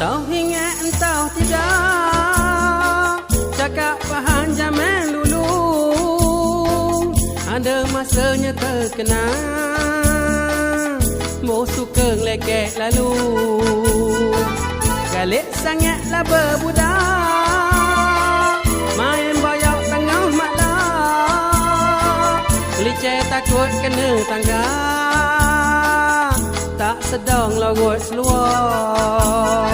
Tahu hingga entau tidak Cakap paham jaman dulu. Ada masanya terkenal Mau suka ngelekek lalu. Galik sangatlah berbudak Main bayar tengah malam Licik takut kena tangga. Tak sedang lorot seluar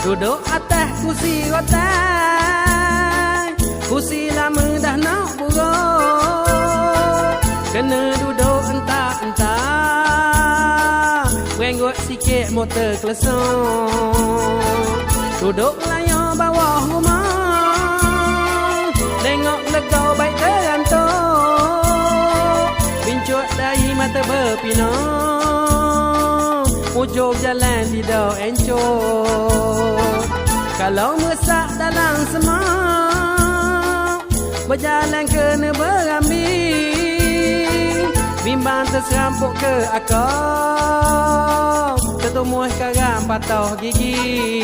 Duduk atas kursi rotan Kursi lama dah nak buruk Kena duduk entah-entah. Renggut sikit motor kelesong Duduk layar bawah rumah. Tengok legau baik terantuk Pincut dari mata berpinang Ujung jalan tidak encok Kalau mesak dalam semak Berjalan kena berambil Bimbang terserampuk ke akar Tertumuh karam patah gigi.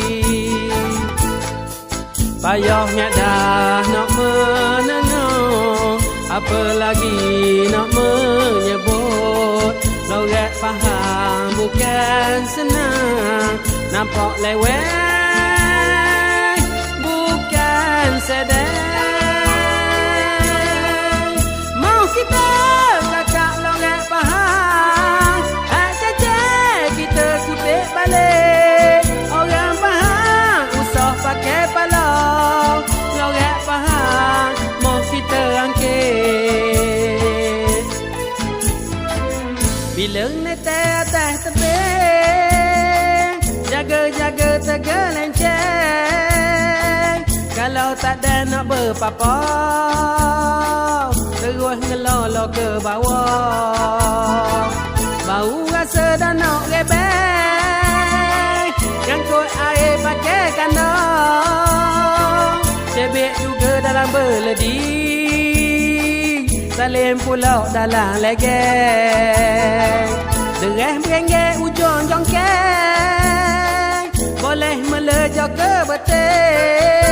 Payahnya dah nak menengok Apa lagi nak menyebut? Lorat faham แกนสนาน้ำเปาะไหลแวงบุกแกนแสดงเมาคิดเตอร์กะกะลองแหละปะงแอจะแจ้คิเตอร์คุอเปะบะเลเอาแงปะหางอุสอปะแกปลองลองแหละปะงมองคิดเอังเกบิเลิงใน berpapa Terus ngelolo ke bawah. Bau rasa dah nak rebek Ngangkut air pakai kandang. Cebek juga dalam beledi. Salim pulau dalam legeng. Dereh merenggek ujung jongkeng. Boleh melejak ke betik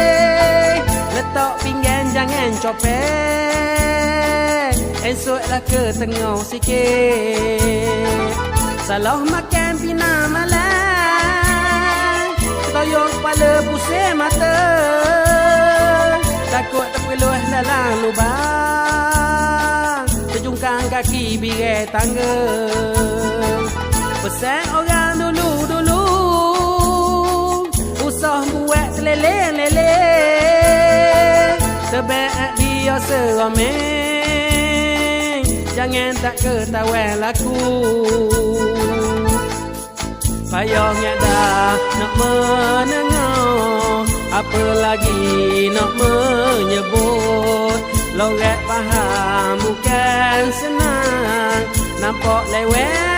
copek Esoklah ke tengah sikit. Salah makan pina malam. Toyok kepala pusing mata. Takut terpeluh dalam lubang. Terjungkang kaki birai tangga. Pesan orang dulu-dulu. Usah buat teleleng-leleng Sebaik dia serameng Jangan tak ketahuan laku. Payahnya dah nak menengok Apa lagi nak menyebut? Lorat faham bukan senang. Nampak lewat